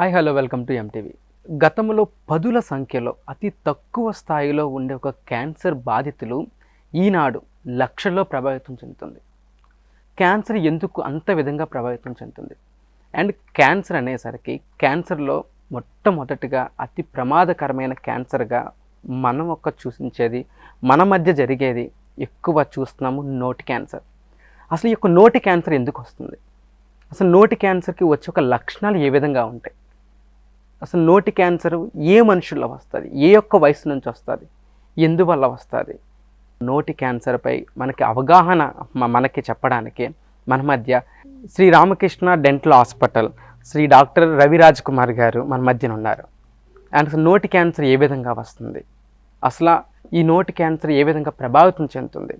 Hi hello welcome to MTV గతంలో పదుల సంఖ్యలో అతి తక్కువ స్థాయిలో ఉండే ఒక క్యాన్సర్ బాధితులు ఈనాడు లక్షల్లో ప్రభావితం చెందుతుంది. క్యాన్సర్ ఎందుకు అంత విధంగా ప్రభావితం చెందుతుంది? అండ్ క్యాన్సర్ అనేసరికి క్యాన్సర్లో మొట్టమొదటిగా అతి ప్రమాదకరమైన క్యాన్సర్గా మనం ఒక చూసించేది మన మధ్య జరిగేది ఎక్కువ చూస్తున్నాము నోటి క్యాన్సర్. అసలు ఈ యొక్క నోటి క్యాన్సర్ ఎందుకు వస్తుంది? అసలు నోటి క్యాన్సర్కి వచ్చే ఒక లక్షణాలు ఏ విధంగా ఉంటాయి? అసలు నోటి క్యాన్సర్ ఏ మనుషుల్లో వస్తుంది? ఏ యొక్క వయసు నుంచి వస్తుంది? ఎందువల్ల వస్తుంది? నోటి క్యాన్సర్పై మనకి అవగాహన మనకి చెప్పడానికి మన మధ్య Shri Ramakrishna dental hospital Shri doctor Raviraj Kumar garu మన మధ్యన ఉన్నారు అండ్ అసలు నోటి క్యాన్సర్ ఏ విధంగా వస్తుంది? అసలు ఈ నోటి క్యాన్సర్ ఏ విధంగా ప్రభావితం చెందుతుంది?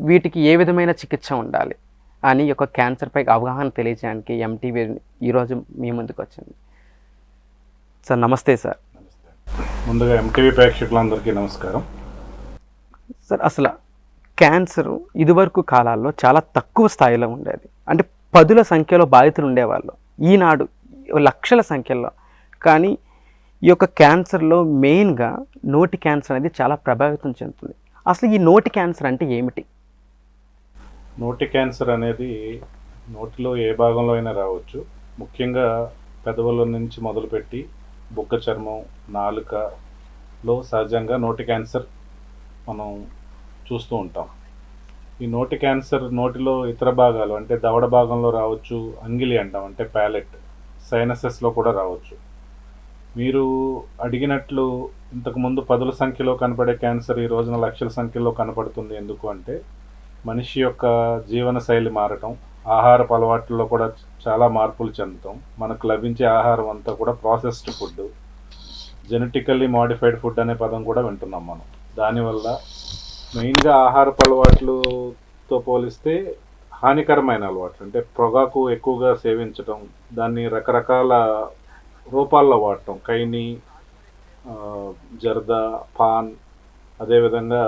వీటికి ఏ విధమైన చికిత్స ఉండాలి? అని యొక్క క్యాన్సర్పై అవగాహన తెలియజేయడానికి ఎంటీవీ ఈరోజు మీ ముందుకు వచ్చింది సార్ నమస్తే సార్. ముందుగా ఎంటీవీ ప్రేక్షకులందరికీ నమస్కారం. సార్ అసలు క్యాన్సర్ ఇదివరకు కాలాల్లో చాలా తక్కువ స్థాయిలో ఉండేది. అంటే పదుల సంఖ్యలో బాధితులు ఉండేవాళ్ళు. ఈనాడు లక్షల సంఖ్యలో. కానీ ఈ యొక్క క్యాన్సర్లో మెయిన్గా నోటి క్యాన్సర్ అనేది చాలా ప్రభావితం చెందుతుంది. అసలు ఈ నోటి క్యాన్సర్ అంటే ఏమిటి? నోటి క్యాన్సర్ అనేది నోటిలో ఏ భాగంలో అయినా రావచ్చు. ముఖ్యంగా పెదవుల నుంచి మొదలుపెట్టి బుగ్గ చర్మం నాలుకలో సహజంగా నోటి క్యాన్సర్ మనం చూస్తూ ఉంటాం. ఈ నోటి క్యాన్సర్ నోటిలో ఇతర భాగాలు అంటే దవడ భాగంలో రావచ్చు అంగిలి అంటాం అంటే ప్యాలెట్ సైనసెస్లో కూడా రావచ్చు. మీరు అడిగినట్లు ఇంతకుముందు పదుల సంఖ్యలో కనపడే క్యాన్సర్ ఈ రోజున లక్షల సంఖ్యలో కనపడుతుంది. ఎందుకు అంటే మనిషి యొక్క జీవన శైలి మారటం ఆహారపు అలవాట్లలో కూడా చాలా మార్పులు చెందుతాం. మనకు లభించే ఆహారం అంతా కూడా processed food. Genetically modified food అనే పదం కూడా వింటున్నాం మనం. దానివల్ల మెయిన్గా ఆహారపు అలవాట్లతో పోలిస్తే హానికరమైన అలవాట్లు అంటే పొగాకు ఎక్కువగా సేవించటం దాన్ని రకరకాల రూపాల్లో వాడటం కైని ఆ, జర్దా పాన్ అదేవిధంగా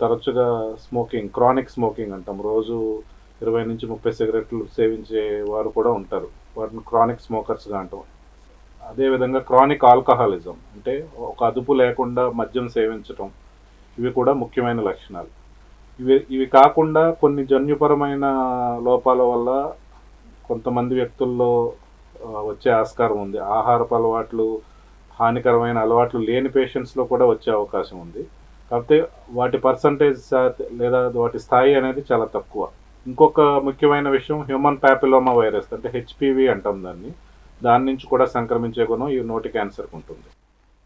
తరచుగా స్మోకింగ్ క్రానిక్ స్మోకింగ్ అంటాం. రోజు ఇరవై నుంచి ముప్పై సిగరెట్లు సేవించే వారు కూడా ఉంటారు. వాటిని క్రానిక్ స్మోకర్స్గా అంటాం. అదేవిధంగా క్రానిక్ ఆల్కహాలిజం అంటే ఒక అదుపు లేకుండా మద్యం సేవించటం ఇవి కూడా ముఖ్యమైన లక్షణాలు. ఇవి ఇవి కాకుండా కొన్ని జన్యుపరమైన లోపాల వల్ల కొంతమంది వ్యక్తుల్లో వచ్చే ఆస్కారం ఉంది. ఆహారపు అలవాట్లు హానికరమైన అలవాట్లు లేని పేషెంట్స్లో కూడా వచ్చే అవకాశం ఉంది. కాకపోతే వాటి పర్సంటేజ్ లేదా వాటి స్థాయి అనేది చాలా తక్కువ. ఇంకొక ముఖ్యమైన విషయం హ్యూమన్ ప్యాపిలోమా వైరస్ అంటే హెచ్పివి అంటాం దాన్ని. దాని నుంచి కూడా సంక్రమించే గుణం ఈ నోటి క్యాన్సర్కి ఉంటుంది.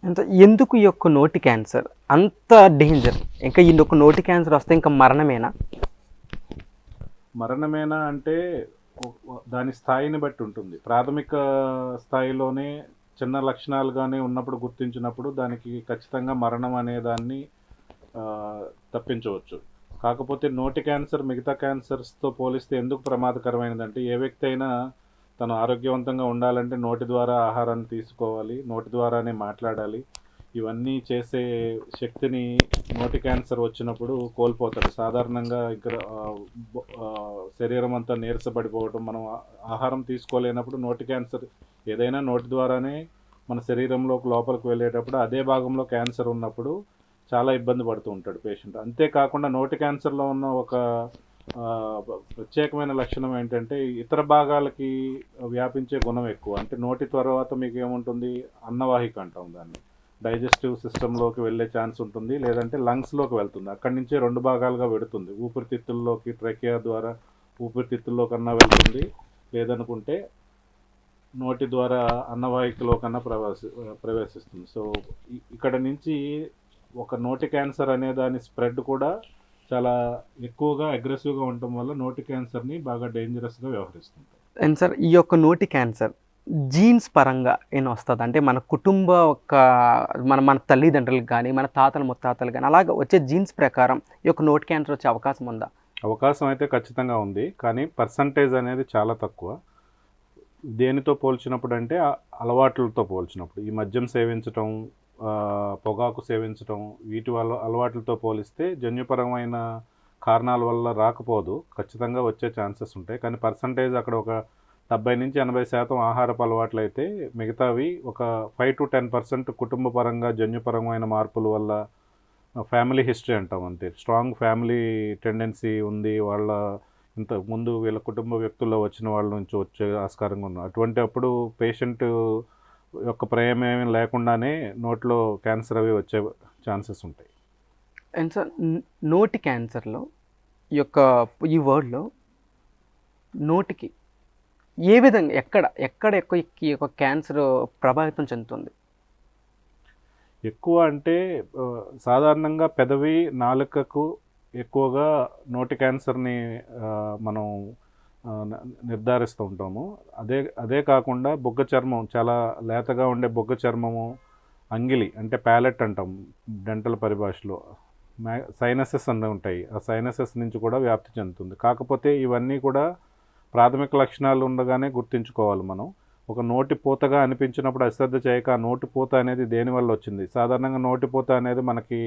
అంత ఎందుకు ఈ యొక్క నోటి క్యాన్సర్ అంత డేంజర్ ఇంకా ఈ యొక్క నోటి క్యాన్సర్ వస్తే ఇంకా మరణమేనా? మరణమేనా అంటే దాని స్థాయిని బట్టి ఉంటుంది. ప్రాథమిక స్థాయిలోనే చిన్న లక్షణాలుగానే ఉన్నప్పుడు గుర్తించినప్పుడు దానికి ఖచ్చితంగా మరణం అనే దాన్ని తప్పించవచ్చు. కాకపోతే నోటి క్యాన్సర్ మిగతా క్యాన్సర్స్తో పోలిస్తే ఎందుకు ప్రమాదకరమైనదంటే ఏ వ్యక్తి అయినా తను ఆరోగ్యవంతంగా ఉండాలంటే నోటి ద్వారా ఆహారాన్ని తీసుకోవాలి నోటి ద్వారానే మాట్లాడాలి. ఇవన్నీ చేసే శక్తిని నోటి క్యాన్సర్ వచ్చినప్పుడు కోల్పోతాడు. సాధారణంగా ఇక్కడ శరీరం అంతా నీరసపడిపోవటం మనం ఆహారం తీసుకోలేనప్పుడు నోటి క్యాన్సర్ ఏదైనా నోటి ద్వారానే మన శరీరంలోకి లోపలికి వెళ్ళేటప్పుడు అదే భాగంలో క్యాన్సర్ ఉన్నప్పుడు చాలా ఇబ్బంది పడుతూ ఉంటాడు పేషెంట్. అంతేకాకుండా నోటి క్యాన్సర్లో ఉన్న ఒక ప్రత్యేకమైన లక్షణం ఏంటంటే ఇతర భాగాలకి వ్యాపించే గుణం ఎక్కువ. అంటే నోటి తర్వాత మీకు ఏముంటుంది? అన్నవాహిక అంటాం దాన్ని. డైజెస్టివ్ సిస్టంలోకి వెళ్ళే ఛాన్స్ ఉంటుంది. లేదంటే లంగ్స్లోకి వెళ్తుంది. అక్కడి నుంచే రెండు భాగాలుగా పెడుతుంది ఊపిరితిత్తుల్లోకి ట్రకియా ద్వారా ఊపిరితిత్తుల్లో కన్నా వెళ్తుంది. లేదనుకుంటే నోటి ద్వారా అన్నవాహికలో కన్నా ప్రవేశ ప్రవేశిస్తుంది. సో ఇక్కడ నుంచి ఒక నోటి క్యాన్సర్ అనే దాని స్ప్రెడ్ కూడా చాలా ఎక్కువగా అగ్రెసివ్గా ఉండటం వల్ల నోటి క్యాన్సర్ని బాగా డేంజరస్గా వ్యవహరిస్తుంది. అండ్ సార్ ఈ యొక్క నోటి క్యాన్సర్ జీన్స్ పరంగా ఏం వస్తుంది? అంటే మన కుటుంబ ఒక మన మన తల్లిదండ్రులకు కానీ మన తాతలు ముత్తాతలు కానీ అలాగ వచ్చే జీన్స్ ప్రకారం ఈ యొక్క నోటి క్యాన్సర్ వచ్చే అవకాశం ఉందా? అవకాశం అయితే ఖచ్చితంగా ఉంది కానీ పర్సంటేజ్ అనేది చాలా తక్కువ. దేనితో పోల్చినప్పుడు అంటే అలవాట్లతో పోల్చినప్పుడు. ఈ మద్యం సేవించటం పొగాకు సేవించడం వీటి వల్ల అలవాట్లతో పోలిస్తే జన్యుపరమైన కారణాల వల్ల రాకపోదు. ఖచ్చితంగా వచ్చే ఛాన్సెస్ ఉంటాయి. కానీ పర్సంటేజ్ అక్కడ ఒక డెబ్బై నుంచి ఎనభై శాతం ఆహారపు అలవాట్లు అయితే మిగతావి ఒక ఫైవ్ టు టెన్ పర్సెంట్ కుటుంబపరంగా జన్యుపరమైన మార్పుల వల్ల ఫ్యామిలీ హిస్టరీ అంటాం అంతే. స్ట్రాంగ్ ఫ్యామిలీ టెండెన్సీ ఉంది. వాళ్ళ ఇంత ముందు వీళ్ళ కుటుంబ వ్యక్తుల్లో వచ్చిన వాళ్ళ నుంచి వచ్చే ఆస్కారంగా ఉంది అటువంటి అప్పుడు పేషెంట్ యొక్క ప్రమేయం లేకుండానే నోట్లో క్యాన్సర్ అవి వచ్చే ఛాన్సెస్ ఉంటాయి. అండ్ సార్ నోటి క్యాన్సర్లో ఈ యొక్క ఈ వర్డ్లో నోటికి ఏ విధంగా ఎక్కడ ఎక్కడ ఎక్కువ ఈ యొక్క క్యాన్సర్ ప్రభావితం చెందుతుంది? ఎక్కువ అంటే సాధారణంగా పెదవి నాలుకకు ఎక్కువగా నోటి క్యాన్సర్ని మనం నిర్ధారిస్తూ ఉంటాము. అదే అదే కాకుండా బొగ్గ చర్మం చాలా లేతగా ఉండే బొగ్గ చర్మము అంగిలి అంటే ప్యాలెట్ అంటాం డెంటల్ పరిభాషలో. మ్యా సైనసెస్ అన్నీ ఉంటాయి. ఆ సైనసెస్ నుంచి కూడా వ్యాప్తి చెందుతుంది. కాకపోతే ఇవన్నీ కూడా ప్రాథమిక లక్షణాలు ఉండగానే గుర్తుంచుకోవాలి మనం. ఒక నోటి పూతగా అనిపించినప్పుడు అశ్రద్ధ చేయక ఆ నోటి పూత అనేది దేనివల్ల వచ్చింది? సాధారణంగా నోటి పూత అనేది మనకి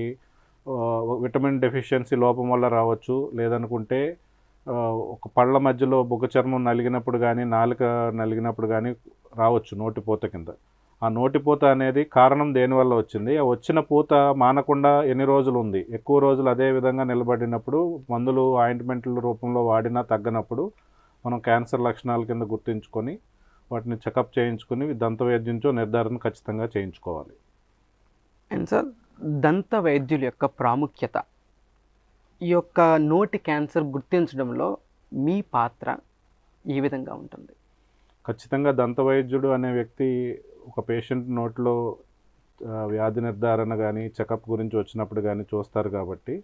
విటమిన్ డెఫిషియన్సీ లోపం వల్ల రావచ్చు. లేదనుకుంటే ఒక పళ్ళ మధ్యలో బుగ్గ చర్మం నలిగినప్పుడు కానీ నాలుక నలిగినప్పుడు కానీ రావచ్చు నోటి పూత కింద. ఆ నోటిపోత అనేది కారణం దేనివల్ల వచ్చింది? వచ్చిన పూత మానకుండా ఎన్ని రోజులు ఉంది? ఎక్కువ రోజులు అదే విధంగా నిలబడినప్పుడు మందులు ఆయింట్మెంట్ల రూపంలో వాడినా తగ్గనప్పుడు మనం క్యాన్సర్ లక్షణాల కింద గుర్తుంచుకొని వాటిని చెకప్ చేయించుకుని దంత వైద్యంతో నిర్ధారణ ఖచ్చితంగా చేయించుకోవాలి. అండ్ సార్ దంత వైద్యుల యొక్క ప్రాముఖ్యత. ఈ యొక్క నోటి క్యాన్సర్ గుర్తించడంలో మీ పాత్ర ఏ విధంగా ఉంటుంది? ఖచ్చితంగా దంతవైద్యుడు అనే వ్యక్తి ఒక పేషెంట్ నోట్లో వ్యాధి నిర్ధారణ కానీ చెకప్ గురించి వచ్చినప్పుడు కానీ చూస్తారు కాబట్టి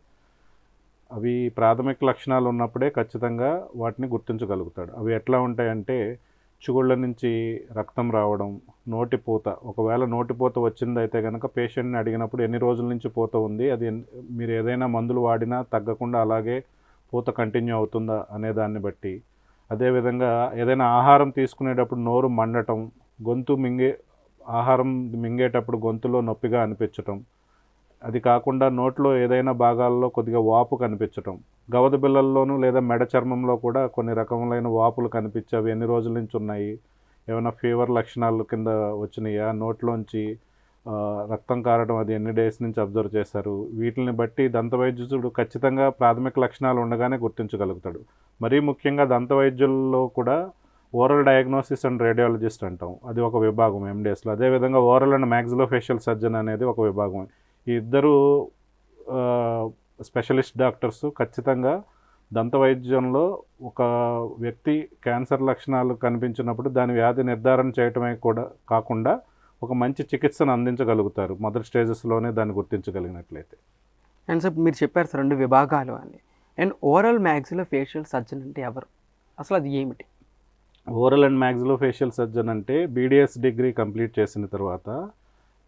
అవి ప్రాథమిక లక్షణాలు ఉన్నప్పుడే ఖచ్చితంగా వాటిని గుర్తించగలుగుతాడు. అవి ఎట్లా ఉంటాయంటే చిగుళ్ళ నుంచి రక్తం రావడం నోటి పూత. ఒకవేళ నోటి పూత వచ్చిందైతే కనుక పేషెంట్ని అడిగినప్పుడు ఎన్ని రోజుల నుంచి పూత ఉంది అది మీరు ఏదైనా మందులు వాడినా తగ్గకుండా అలాగే పూత కంటిన్యూ అవుతుందా అనే దాన్ని బట్టి. అదేవిధంగా ఏదైనా ఆహారం తీసుకునేటప్పుడు నోరు మండటం గొంతు మింగే ఆహారం మింగేటప్పుడు గొంతులో నొప్పిగా అనిపించటం అది కాకుండా నోట్లో ఏదైనా భాగాల్లో కొద్దిగా వాపు కనిపించటం. గవద బిళ్ళల్లోనూ లేదా మెడ చర్మంలో కూడా కొన్ని రకములైన వాపులు కనిపించేవి అవి ఎన్ని రోజుల నుంచి ఉన్నాయి? ఏమైనా ఫీవర్ లక్షణాలు కింద వచ్చినాయా? నోట్లోంచి రక్తం కారడం అది ఎన్ని డేస్ నుంచి అబ్జర్వ్ చేశారు? వీటిని బట్టి దంతవైద్యుడు ఖచ్చితంగా ప్రాథమిక లక్షణాలు ఉండగానే గుర్తించగలుగుతాడు. మరీ ముఖ్యంగా దంతవైద్యుల్లో కూడా ఓరల్ డయాగ్నోసిస్ అండ్ రేడియాలజిస్ట్ అంటాం. అది ఒక విభాగం ఎండిఎస్లో అదేవిధంగా ఓరల్ అండ్ మ్యాక్సిలోఫేషియల్ సర్జన్ అనేది ఒక విభాగం. ఈ ఇద్దరు స్పెషలిస్ట్ డాక్టర్స్ ఖచ్చితంగా దంత వైద్యంలో ఒక వ్యక్తి క్యాన్సర్ లక్షణాలు కనిపించినప్పుడు దాని వ్యాధి నిర్ధారణ చేయటమే కూడా కాకుండా ఒక మంచి చికిత్సను అందించగలుగుతారు. మొదటి స్టేజెస్లోనే దాన్ని గుర్తించగలిగినట్లయితే. అండ్ సార్ మీరు చెప్పారు సార్ రెండు విభాగాలు అని. అండ్ ఓరల్ మ్యాగ్జిలో ఫేషియల్ సర్జన్ అంటే ఎవరు? అసలు అది ఏమిటి? ఓరల్ అండ్ మ్యాక్సిలోఫేషియల్ సర్జన్ అంటే బీడిఎస్ డిగ్రీ కంప్లీట్ చేసిన తర్వాత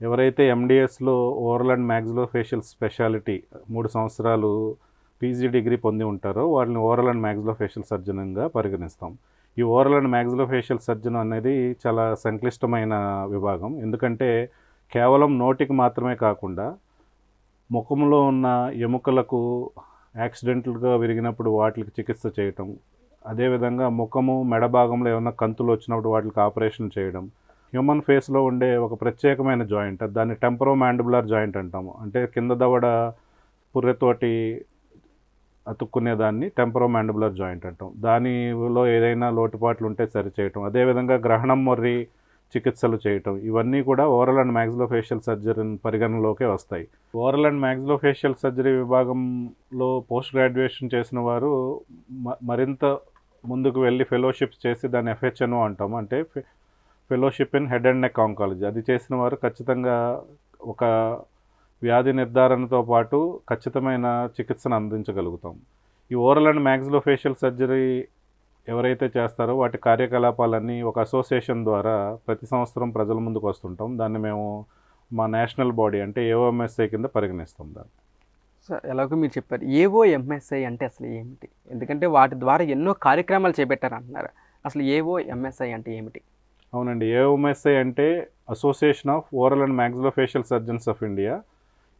ఎవరైతే ఎండిఎస్లో ఓరల్ అండ్ మ్యాక్సిలోఫేషియల్ స్పెషాలిటీ మూడు సంవత్సరాలు పీజీ డిగ్రీ పొంది ఉంటారో వాళ్ళని ఓరల్ అండ్ మ్యాక్సిలోఫేషియల్ సర్జన్గా పరిగణిస్తాం. ఈ ఓరల్ అండ్ మ్యాక్సిలోఫేషియల్ సర్జన్ అనేది చాలా సంక్లిష్టమైన విభాగం. ఎందుకంటే కేవలం నోటికి మాత్రమే కాకుండా ముఖంలో ఉన్న ఎముకలకు యాక్సిడెంటల్గా విరిగినప్పుడు వాటికి చికిత్స చేయటం అదేవిధంగా ముఖము మెడ భాగంలో ఏమైనా కంతులు వచ్చినప్పుడు వాటికి ఆపరేషన్ చేయడం హ్యూమన్ ఫేస్లో ఉండే ఒక ప్రత్యేకమైన జాయింట్ దాన్ని టెంపరో మ్యాండిబులర్ జాయింట్ అంటాము. అంటే కింద దవడ పుర్రెతోటి అతుక్కునే దాన్ని టెంపరో మ్యాండిబులర్ జాయింట్ అంటాం. దానిలో ఏదైనా లోటుపాట్లు ఉంటే సరిచేయటం అదేవిధంగా గ్రహణం మొర్రి చికిత్సలు చేయటం ఇవన్నీ కూడా ఓరల్ అండ్ మ్యాక్సిలోఫేషియల్ సర్జరీ పరిగణలోకే వస్తాయి. ఓరల్ అండ్ మ్యాక్సిలోఫేషియల్ సర్జరీ విభాగంలో పోస్ట్ గ్రాడ్యుయేషన్ చేసిన వారు మ- మరింత ముందుకు వెళ్ళి ఫెలోషిప్స్ చేసి దాన్ని ఎఫ్హెచ్ఎన్ఓ అంటాము. అంటే fellowship in head and neck oncology. అది చేసిన వారు ఖచ్చితంగా ఒక వ్యాధి నిర్ధారణతో పాటు ఖచ్చితమైన చికిత్సను అందించగలుగుతాం. ఈ ఓరల్ అండ్ మ్యాక్సిలోఫేషియల్ సర్జరీ ఎవరైతే చేస్తారో వాటి కార్యకలాపాలన్నీ ఒక అసోసియేషన్ ద్వారా ప్రతి సంవత్సరం ప్రజల ముందుకు వస్తుంటాం. దాన్ని మేము మా నేషనల్ బాడీ అంటే ఏఓఎంఎస్ఐ కింద పరిగణిస్తాం దాన్ని. ఎలాగో మీరు చెప్పారు ఏవో ఎంఎస్ఐ అంటే అసలు ఏమిటి? ఎందుకంటే వాటి ద్వారా ఎన్నో కార్యక్రమాలు చేపట్టారు అంటున్నారు అసలు ఏవో ఎంఎస్ఐ అంటే ఏమిటి? అవునండి. ఏఓఎంఎస్ఐ అంటే association of oral and maxillofacial surgeons of India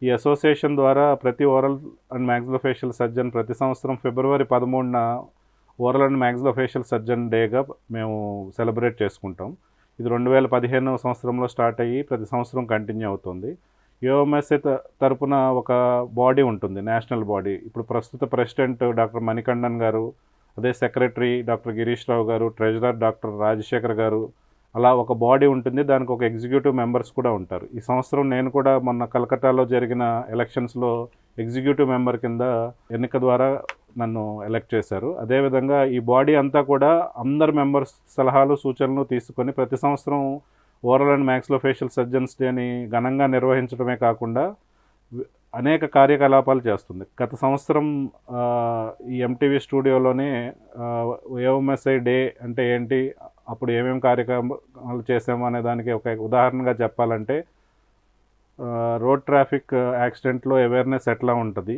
ఈ అసోసియేషన్ ద్వారా ప్రతి ఓరల్ అండ్ మ్యాగ్జిలోఫేషియల్ సర్జన్ ప్రతి సంవత్సరం ఫిబ్రవరి పదమూడున ఓరల్ అండ్ మ్యాగ్జిలోఫేషియల్ సర్జన్ డేగా మేము సెలబ్రేట్ చేసుకుంటాం. ఇది రెండు వేల పదిహేనవ సంవత్సరంలో స్టార్ట్ అయ్యి ప్రతి సంవత్సరం కంటిన్యూ అవుతుంది. యోఎంఎస్ఏ తరపున ఒక బాడీ ఉంటుంది నేషనల్ బాడీ ఇప్పుడు ప్రస్తుత ప్రెసిడెంట్ డాక్టర్ మణికండన్ గారు అదే సెక్రటరీ డాక్టర్ గిరీష్ రావు గారు ట్రెజరర్ డాక్టర్ రాజశేఖర్ గారు అలా ఒక బాడీ ఉంటుంది దానికి ఒక ఎగ్జిక్యూటివ్ మెంబర్స్ కూడా ఉంటారు. ఈ సంవత్సరం నేను కూడా మొన్న కలకత్తాలో జరిగిన ఎలక్షన్స్లో ఎగ్జిక్యూటివ్ మెంబర్ కింద ఎన్నిక ద్వారా నన్ను ఎలక్ట్ చేశారు. అదేవిధంగా ఈ బాడీ అంతా కూడా అందరు మెంబర్స్ సలహాలు సూచనలు తీసుకొని ప్రతి సంవత్సరం oral and maxillofacial surgeons డేని ఘనంగా నిర్వహించడమే కాకుండా అనేక కార్యకలాపాలు చేస్తుంది. గత సంవత్సరం ఈ ఎంటీవీ స్టూడియోలోనే ఏఎంఎస్ఐ డే అంటే ఏంటి? అప్పుడు ఏమేమి కార్యక్రమాలు చేసాము అనే దానికి ఒక ఉదాహరణగా చెప్పాలంటే రోడ్ ట్రాఫిక్ యాక్సిడెంట్లో అవేర్నెస్ ఎట్లా ఉంటుంది?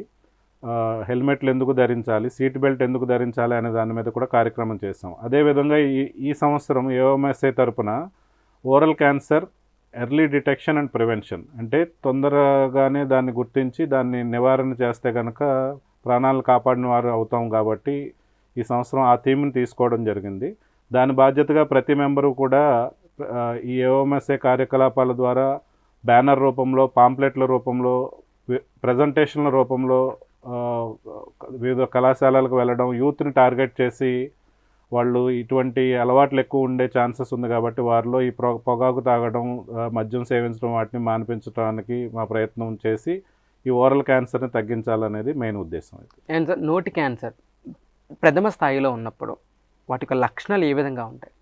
హెల్మెట్లు ఎందుకు ధరించాలి? సీట్ బెల్ట్ ఎందుకు ధరించాలి? అనే దాని మీద కూడా కార్యక్రమం చేసాం. అదేవిధంగా ఈ ఈ సంవత్సరం ఏఓఎంఎస్ఐ తరపున oral cancer early detection and prevention అంటే తొందరగానే దాన్ని గుర్తించి దాన్ని నివారణ చేస్తే కనుక ప్రాణాలు కాపాడిన వారు అవుతాం కాబట్టి ఈ సంవత్సరం ఆ థీమ్ని తీసుకోవడం జరిగింది. దాని బాధ్యతగా ప్రతి మెంబరు కూడా ఈ ఏఓఎంఎస్ఏ కార్యకలాపాల ద్వారా బ్యానర్ రూపంలో పాంప్లెట్ల రూపంలో ప్రజెంటేషన్ల రూపంలో వివిధ కళాశాలలకు వెళ్ళడం యూత్ని టార్గెట్ చేసి వాళ్ళు ఇటువంటి అలవాట్లు ఎక్కువ ఉండే ఛాన్సెస్ ఉంది కాబట్టి వారిలో ఈ పొగాకు తాగడం మద్యం సేవించడం వాటిని మానిపించడానికి మా ప్రయత్నం చేసి ఈ ఓరల్ క్యాన్సర్ని తగ్గించాలనేది మెయిన్ ఉద్దేశం అయితే. అండ్ సార్ నోటి క్యాన్సర్ ప్రథమ స్థాయిలో ఉన్నప్పుడు వాటి యొక్క లక్షణాలు ఏ విధంగా ఉంటాయి?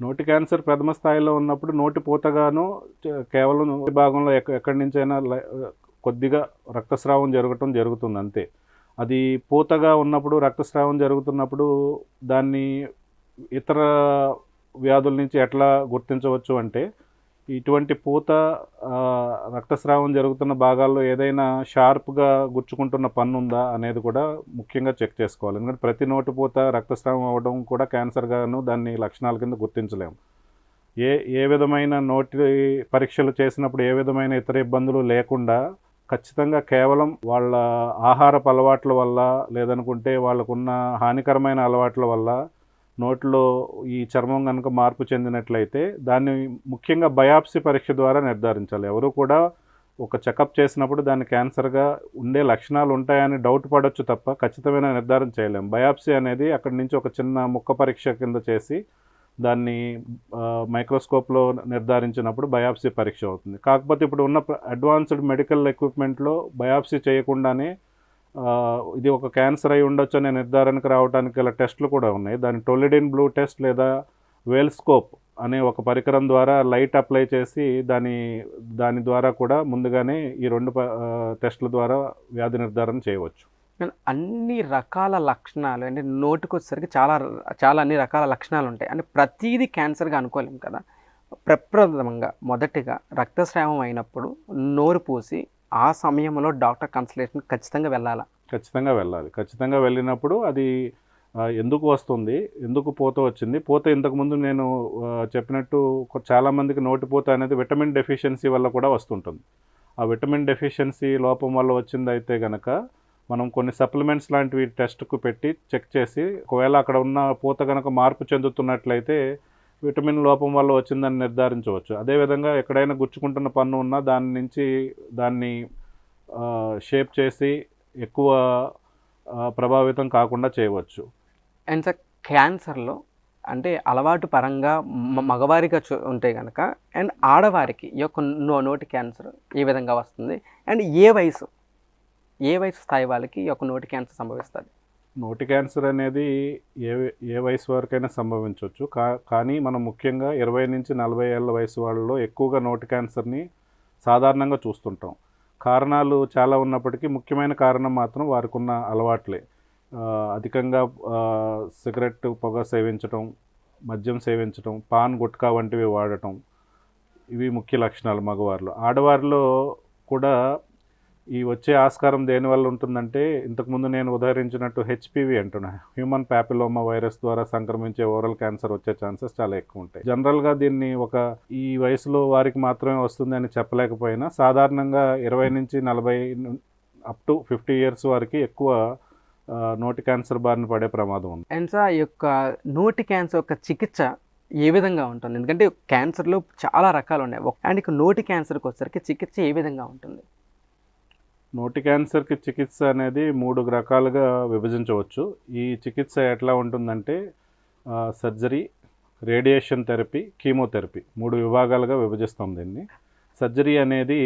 నోటి క్యాన్సర్ ప్రథమ స్థాయిలో ఉన్నప్పుడు నోటి పూతగాను కేవలం నోటి భాగంలో ఎక్క ఎక్కడి నుంచైనా కొద్దిగా రక్తస్రావం జరగటం జరుగుతుంది అంతే. అది పూతగా ఉన్నప్పుడు రక్తస్రావం జరుగుతున్నప్పుడు దాన్ని ఇతర వ్యాధుల నుంచి ఎట్లా గుర్తించవచ్చు అంటే ఇటువంటి పూత రక్తస్రావం జరుగుతున్న భాగాల్లో ఏదైనా షార్ప్గా గుచ్చుకుంటున్న పన్ను ఉందా అనేది కూడా ముఖ్యంగా చెక్ చేసుకోవాలి. ఎందుకంటే ప్రతి నోటి పూత రక్తస్రావం అవ్వడం కూడా క్యాన్సర్గాను దాన్ని లక్షణాల కింద గుర్తించలేము. ఏ ఏ విధమైన నోటి పరీక్షలు చేసినప్పుడు ఏ విధమైన ఇతర ఇబ్బందులు లేకుండా ఖచ్చితంగా కేవలం వాళ్ళ ఆహారపు అలవాట్ల వల్ల లేదనుకుంటే వాళ్ళకున్న హానికరమైన అలవాట్ల వల్ల నోట్లో ఈ చర్మం కనుక మార్పు చెందినట్లయితే దాన్ని ముఖ్యంగా బయాప్సీ పరీక్ష ద్వారా నిర్ధారించాలి. ఎవరు కూడా ఒక చెకప్ చేసినప్పుడు దాన్ని క్యాన్సర్గా ఉండే లక్షణాలు ఉంటాయని డౌట్ పడవచ్చు తప్ప ఖచ్చితమైన నిర్ధారణ చేయలేం. బయాప్సీ అనేది అక్కడి నుంచి ఒక చిన్న ముక్క పరీక్ష కింద చేసి దాన్ని మైక్రోస్కోప్లో నిర్ధారించినప్పుడు బయాప్సీ పరీక్ష అవుతుంది. కాకపోతే ఇప్పుడు ఉన్న అడ్వాన్స్డ్ మెడికల్ ఎక్విప్మెంట్లో బయాప్సీ చేయకుండానే ఇది ఒక క్యాన్సర్ అయి ఉండొచ్చు అనే నిర్ధారణకు రావడానికి గల టెస్టులు కూడా ఉన్నాయి. దాని టొలిడిన్ బ్లూ టెస్ట్ లేదా వేల్స్కోప్ అనే ఒక పరికరం ద్వారా లైట్ అప్లై చేసి దాని దాని ద్వారా కూడా ముందుగానే ఈ రెండు ప- టెస్టుల ద్వారా వ్యాధి నిర్ధారణ చేయవచ్చు. అన్ని రకాల లక్షణాలు అంటే నోటికి వచ్చేసరికి చాలా చాలా అన్ని రకాల లక్షణాలు ఉంటాయి అంటే ప్రతిదీ క్యాన్సర్గా అనుకోలేం కదా. ప్రప్రథమంగా మొదటిగా రక్తస్రావం అయినప్పుడు నోరు పూసి ఆ సమయంలో డాక్టర్ కన్సల్టేషన్ ఖచ్చితంగా వెళ్ళాలా? ఖచ్చితంగా వెళ్ళాలి. ఖచ్చితంగా వెళ్ళినప్పుడు అది ఎందుకు వస్తుంది? ఎందుకు పోత వచ్చింది? పోత ఇంతకుముందు నేను చెప్పినట్టు చాలామందికి నోటిపోత అనేది విటమిన్ డెఫిషియన్సీ వల్ల కూడా వస్తుంటుంది. ఆ విటమిన్ డెఫిషియన్సీ లోపం వల్ల వచ్చింది అయితే మనం కొన్ని సప్లిమెంట్స్ లాంటివి టెస్ట్కు పెట్టి చెక్ చేసి ఒకవేళ అక్కడ ఉన్న పూత కనుక మార్పు చెందుతున్నట్లయితే విటమిన్ లోపం వల్ల వచ్చిందని నిర్ధారించవచ్చు. అదేవిధంగా ఎక్కడైనా గుచ్చుకుంటున్న పన్ను ఉన్నా దాని నుంచి దాన్ని షేప్ చేసి ఎక్కువ ప్రభావితం కాకుండా చేయవచ్చు. అండ్ సార్ క్యాన్సర్లో అంటే అలవాటు పరంగా మ- మగవారిగా చూ ఉంటే కనుక అండ్ ఆడవారికి ఈ యొక్క నో నోటి క్యాన్సర్ ఏ విధంగా వస్తుంది? అండ్ ఏ వయసు ఏ వయసు స్థాయి వాళ్ళకి ఈ యొక్క నోటి క్యాన్సర్ సంభవిస్తుంది? నోటి క్యాన్సర్ అనేది ఏ ఏ వయసు వరకైనా సంభవించవచ్చు. కా కానీ మనం ముఖ్యంగా ఇరవై నుంచి నలభై ఏళ్ళ వయసు వాళ్ళలో ఎక్కువగా నోటి క్యాన్సర్ని సాధారణంగా చూస్తుంటాం. కారణాలు చాలా ఉన్నప్పటికీ ముఖ్యమైన కారణం మాత్రం వారికి ఉన్న అలవాట్లే అధికంగా సిగరెట్ పొగ సేవించటం మద్యం సేవించటం పాన్ గుట్కా వంటివి వాడటం ఇవి ముఖ్య లక్షణాలు మగవారిలో. ఆడవారిలో కూడా ఈ వచ్చే ఆస్కారం దేనివల్ల ఉంటుందంటే ఇంతకుముందు నేను ఉదహరించినట్టు హెచ్పివి అంటున్నా. హ్యూమన్ ప్యాపిలోమా వైరస్ ద్వారా సంక్రమించే ఓరల్ క్యాన్సర్ వచ్చే ఛాన్సెస్ చాలా ఎక్కువ ఉంటాయి. జనరల్గా దీన్ని ఒక ఈ వయసులో వారికి మాత్రమే వస్తుంది అని చెప్పలేకపోయినా సాధారణంగా ఇరవై నుంచి నలభై అప్ టు ఫిఫ్టీ ఇయర్స్ వారికి ఎక్కువ నోటి క్యాన్సర్ బారిన పడే ప్రమాదం ఉంది. అండ్ సార్ ఈ యొక్క నోటి క్యాన్సర్ యొక్క చికిత్స ఏ విధంగా ఉంటుంది? ఎందుకంటే క్యాన్సర్లో చాలా రకాలు ఉన్నాయి. ఒక- అండ్ ఇక నోటి క్యాన్సర్కి వచ్చేసరికి చికిత్స ఏ విధంగా ఉంటుంది? నోటి క్యాన్సర్కి చికిత్స అనేది మూడు రకాలుగా విభజించవచ్చు. ఈ చికిత్స ఎట్లా ఉంటుందంటే సర్జరీ రేడియేషన్ థెరపీ కీమోథెరపీ మూడు విభాగాలుగా విభజిస్తాం దీన్ని. సర్జరీ అనేది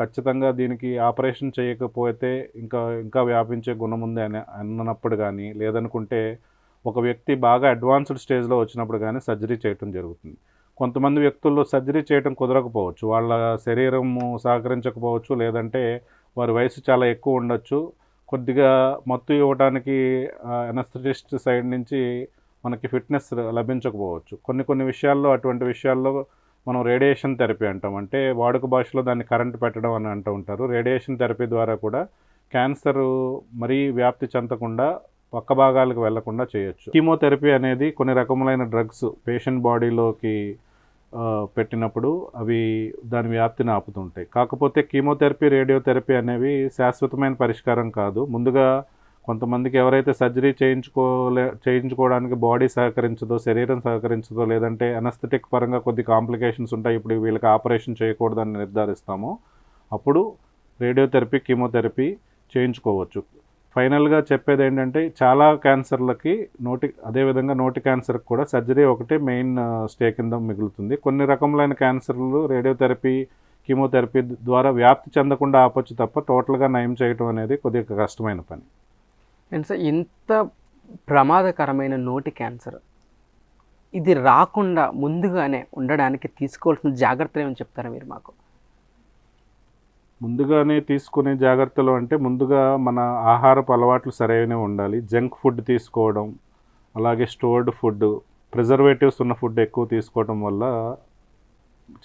ఖచ్చితంగా దీనికి ఆపరేషన్ చేయకపోతే ఇంకా ఇంకా వ్యాపించే గుణం ఉంది అని అన్నప్పుడు కానీ లేదనుకుంటే ఒక వ్యక్తి బాగా అడ్వాన్స్డ్ స్టేజ్లో వచ్చినప్పుడు కానీ సర్జరీ చేయటం జరుగుతుంది. కొంతమంది వ్యక్తుల్లో సర్జరీ చేయటం కుదరకపోవచ్చు. వాళ్ళ శరీరము సహకరించకపోవచ్చు. లేదంటే వారి వయసు చాలా ఎక్కువ ఉండొచ్చు. కొద్దిగా మత్తు ఇవ్వడానికి ఎనస్థటిస్ట్ సైడ్ నుంచి మనకి ఫిట్నెస్ లభించకపోవచ్చు. కొన్ని కొన్ని విషయాల్లో అటువంటి విషయాల్లో మనం రేడియేషన్ థెరపీ అంటాం. అంటే వాడుక భాషలో దాన్ని కరెంట్ పెట్టడం అని అంటూ ఉంటారు. రేడియేషన్ థెరపీ ద్వారా కూడా క్యాన్సర్ మరీ వ్యాప్తి చెందకుండా పక్క భాగాలకు వెళ్ళకుండా చేయొచ్చు. కీమోథెరపీ అనేది కొన్ని రకములైన డ్రగ్స్ పేషెంట్ బాడీలోకి పెట్టినప్పుడు అవి దాని వ్యాప్తిని ఆపుతుంటాయి. కాకపోతే కీమోథెరపీ రేడియోథెరపీ అనేవి శాశ్వతమైన పరిష్కారం కాదు. ముందుగా కొంతమందికి ఎవరైతే సర్జరీ చేయించుకోలే చేయించుకోవడానికి బాడీ సహకరించదో శరీరం సహకరించదో లేదంటే అనస్థెటిక్ పరంగా కొద్ది కాంప్లికేషన్స్ ఉంటాయి ఇప్పుడు వీళ్ళకి ఆపరేషన్ చేయకూడదని నిర్ధారిస్తామో అప్పుడు రేడియోథెరపీ కీమోథెరపీ చేయించుకోవచ్చు. ఫైనల్గా చెప్పేది ఏంటంటే చాలా క్యాన్సర్లకి నోటి అదేవిధంగా నోటి క్యాన్సర్కి కూడా సర్జరీ ఒకటి మెయిన్ స్టే కింద మిగులుతుంది. కొన్ని రకములైన క్యాన్సర్లు రేడియోథెరపీ కీమోథెరపీ ద్వారా వ్యాప్తి చెందకుండా ఆపొచ్చు తప్ప టోటల్గా నయం చేయటం అనేది కొద్దిగా కష్టమైన పని. అండ్ సార్ ఇంత ప్రమాదకరమైన నోటి క్యాన్సర్ ఇది రాకుండా ముందుగానే ఉండడానికి తీసుకోవాల్సిన జాగ్రత్తలు ఏమని చెప్తారా మీరు మాకు? ముందుగానే తీసుకునే జాగ్రత్తలు అంటే ముందుగా మన ఆహారపు అలవాట్లు సరైనవి ఉండాలి. జంక్ ఫుడ్ తీసుకోవడం అలాగే స్టోర్డ్ ఫుడ్ ప్రిజర్వేటివ్స్ ఉన్న ఫుడ్ ఎక్కువ తీసుకోవడం వల్ల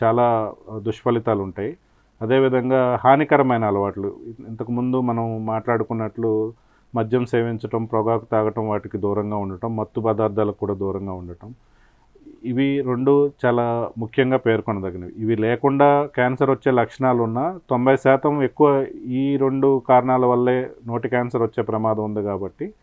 చాలా దుష్ఫలితాలు ఉంటాయి. అదేవిధంగా హానికరమైన అలవాట్లు. ఇంతకుముందు మనం మాట్లాడుకున్నట్లు మద్యం సేవించటం పొగాకు తాగటం వాటికి దూరంగా ఉండటం మత్తు పదార్థాలకు కూడా దూరంగా ఉండటం. ఇవి రెండు చాలా ముఖ్యంగా పేర్కొనదగినవి. ఇవి లేకుండా క్యాన్సర్ వచ్చే లక్షణాలు ఉన్న తొంభై శాతం ఎక్కువ ఈ రెండు కారణాల వల్లే నోటి క్యాన్సర్ వచ్చే ప్రమాదం ఉంది కాబట్టి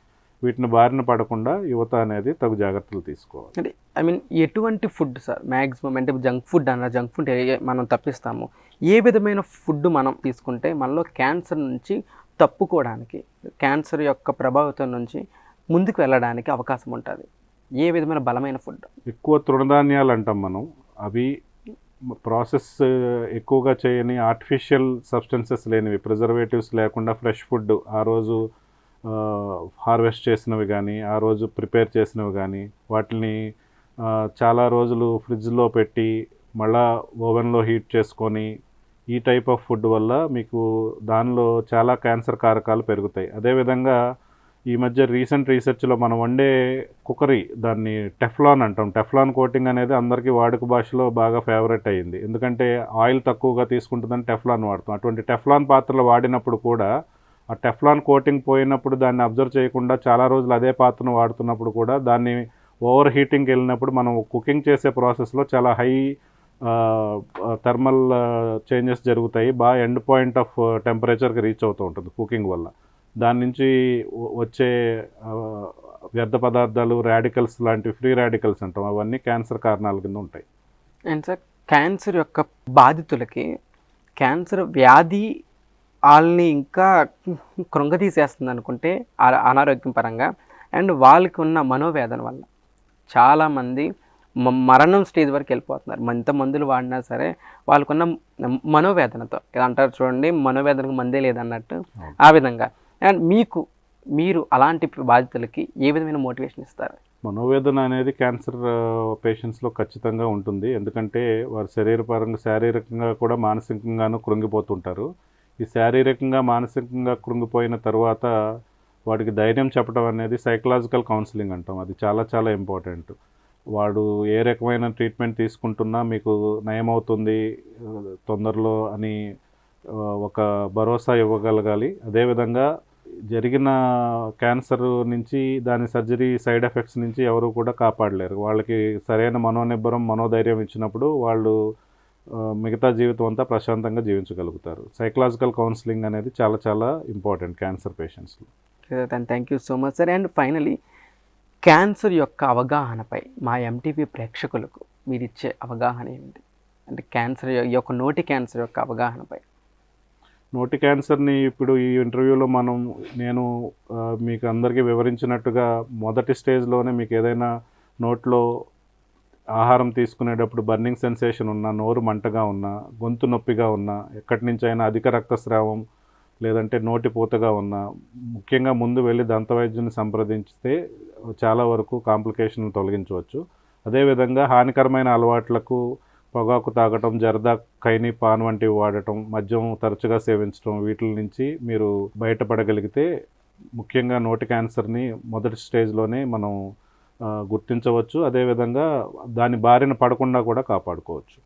వీటిని బారిన పడకుండా యువత అనేది తగు జాగ్రత్తలు తీసుకోవాలి. అంటే ఐ మీన్ ఎటువంటి ఫుడ్ సార్ మ్యాక్సిమం అంటే జంక్ ఫుడ్ అన్న జంక్ ఫుడ్ ఏ- మనం తప్పిస్తాము. ఏ విధమైన ఫుడ్ మనం తీసుకుంటే మనలో క్యాన్సర్ నుంచి తప్పుకోవడానికి క్యాన్సర్ యొక్క ప్రభావితం నుంచి ముందుకు వెళ్ళడానికి అవకాశం ఉంటుంది. ఏ విధమైన బలమైన ఫుడ్ ఎక్కువ తృణధాన్యాలు అంటాం మనం. అవి ప్రాసెస్ ఎక్కువగా చేయని ఆర్టిఫిషియల్ సబ్స్టెన్సెస్ లేనివి ప్రిజర్వేటివ్స్ లేకుండా ఫ్రెష్ ఫుడ్ ఆ రోజు హార్వెస్ట్ చేసినవి కానీ ఆ రోజు ప్రిపేర్ చేసినవి కానీ వాటిని చాలా రోజులు ఫ్రిడ్జ్లో పెట్టి మళ్ళా ఓవెన్లో హీట్ చేసుకొని ఈ టైప్ ఆఫ్ ఫుడ్ వల్ల మీకు దానిలో చాలా క్యాన్సర్ కారకాలు పెరుగుతాయి. అదేవిధంగా ఈ మధ్య రీసెంట్ రీసెర్చ్లో మనం వండే కుకరీ దాన్ని టెఫ్లాన్ అంటాం. టెఫ్లాన్ కోటింగ్ అనేది అందరికీ వాడుక భాషలో బాగా ఫేవరెట్ అయ్యింది ఎందుకంటే ఆయిల్ తక్కువగా తీసుకుంటుందని టెఫ్లాన్ వాడతాం. అటువంటి టెఫ్లాన్ పాత్రలు వాడినప్పుడు కూడా ఆ టెఫ్లాన్ కోటింగ్ పోయినప్పుడు దాన్ని అబ్జర్వ్ చేయకుండా చాలా రోజులు అదే పాత్రను వాడుతున్నప్పుడు కూడా దాన్ని ఓవర్ హీటింగ్కి వెళ్ళినప్పుడు మనం కుకింగ్ చేసే ప్రాసెస్లో చాలా హై థర్మల్ చేంజెస్ జరుగుతాయి. బాగా ఎండ్ పాయింట్ ఆఫ్ టెంపరేచర్కి రీచ్ అవుతూ ఉంటుంది కుకింగ్ వల్ల. దాని నుంచి వచ్చే వ్యర్థ పదార్థాలు రాడికల్స్ లాంటివి ఫ్రీ రాడికల్స్ అంటాం. అవన్నీ క్యాన్సర్ కారణాల కింద ఉంటాయి. అండ్ సార్ క్యాన్సర్ యొక్క బాధితులకి క్యాన్సర్ వ్యాధి వాళ్ళని ఇంకా కృంగతీసేస్తుంది అనుకుంటే అనారోగ్యం పరంగా. అండ్ వాళ్ళకి ఉన్న మనోవేదన వల్ల చాలామంది మ- మరణం స్టేజ్ వరకు వెళ్ళిపోతున్నారు. ఎంత మందులు వాడినా సరే వాళ్ళకున్న మనోవేదనతో అంటారు చూడండి మనోవేదనకు మందే లేదన్నట్టు ఆ విధంగా. అండ్ మీకు మీరు అలాంటి బాధితులకి ఏ విధమైన మోటివేషన్ ఇస్తారు? మనోవేదన అనేది క్యాన్సర్ పేషెంట్స్లో ఖచ్చితంగా ఉంటుంది. ఎందుకంటే వారు శరీరపరంగా శారీరకంగా కూడా మానసికంగాను కృంగిపోతుంటారు. ఈ శారీరకంగా మానసికంగా కృంగిపోయిన తర్వాత వాడికి ధైర్యం చెప్పడం అనేది సైకలాజికల్ కౌన్సిలింగ్ అంటాం. అది చాలా చాలా ఇంపార్టెంట్. వాడు ఏ రకమైన ట్రీట్మెంట్ తీసుకుంటున్నా మీకు నయమవుతుంది తొందరలో అని ఒక భరోసా ఇవ్వగలగాలి. అదేవిధంగా జరిగిన క్యాన్సర్ నుంచి దాని సర్జరీ సైడ్ ఎఫెక్ట్స్ నుంచి ఎవరు కూడా కాపాడలేరు. వాళ్ళకి సరైన మనోనిబ్బరం మనోధైర్యం ఇచ్చినప్పుడు వాళ్ళు మిగతా జీవితం అంతా ప్రశాంతంగా జీవించగలుగుతారు. సైకలాజికల్ కౌన్సిలింగ్ అనేది చాలా చాలా important cancer పేషెంట్స్లో. Thank you so much sir and finally cancer యొక్క అవగాహనపై మా ఎంటీవీ ప్రేక్షకులకు మీరు ఇచ్చే అవగాహన ఏమిటి? అంటే క్యాన్సర్ ఈ యొక్క నోటి క్యాన్సర్ యొక్క అవగాహనపై. నోటి క్యాన్సర్ని ఇప్పుడు ఈ ఇంటర్వ్యూలో మనం నేను మీకు అందరికీ వివరించినట్టుగా మొదటి స్టేజ్లోనే మీకు ఏదైనా నోట్లో ఆహారం తీసుకునేటప్పుడు బర్నింగ్ సెన్సేషన్ ఉన్నా నోరు మంటగా ఉన్నా గొంతు నొప్పిగా ఉన్నా ఎక్కడి నుంచి అయినా అధిక రక్తస్రావం లేదంటే నోటి పూతగా ఉన్నా ముఖ్యంగా ముందు వెళ్ళి దంతవైద్యుని సంప్రదించితే చాలా వరకు కాంప్లికేషన్ తొలగించవచ్చు. అదేవిధంగా హానికరమైన అలవాట్లకు పొగాకు తాగటం జర్దా ఖైనీ పాన్ వంటివి వాడటం మద్యం తరచుగా సేవించడం వీటి నుంచి మీరు బయటపడగలిగితే ముఖ్యంగా నోటి క్యాన్సర్ని మొదటి స్టేజ్లోనే మనం గుర్తించవచ్చు. అదేవిధంగా దాని బారిన పడకుండా కూడా కాపాడుకోవచ్చు.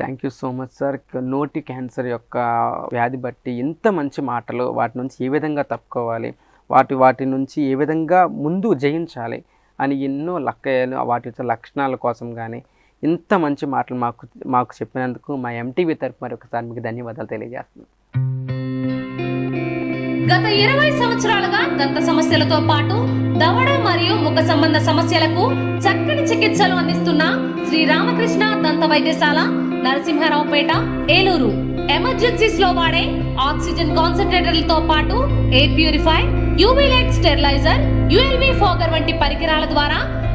Thank you so much sir నోటి క్యాన్సర్ యొక్క వ్యాధి బట్టి ఇంత మంచి మాటలు వాటి నుంచి ఏ విధంగా తప్పుకోవాలి వాటి వాటి నుంచి ఏ విధంగా ముందు జయించాలి అని ఎన్నో లక్క వాటి యొక్క లక్షణాల కోసం కానీ ఇంత మంచి మాటలు మాకు మాకు చెప్పినందుకు మా ఎంటీవీ తరపు మరొకసారి మీకు ధన్యవాదాలు తెలియజేస్తున్నాను గత ఇరవై సంవత్సరాలుగా దంత సమస్యలతో పాటు దవడ మరియు ముఖ సంబంధ సమస్యలకు చక్కని చికిత్సలు అందిస్తున్న శ్రీ రామకృష్ణ దంత వైద్యశాల నరసింహారావుపేట ఏలూరు. ఎమర్జెన్సీస్లో వాడే ఆక్సిజన్ కాన్సన్ట్రేటర్లతో పాటు air purify UV light steriliser ULV fogger వంటి పరికరాల ద్వారా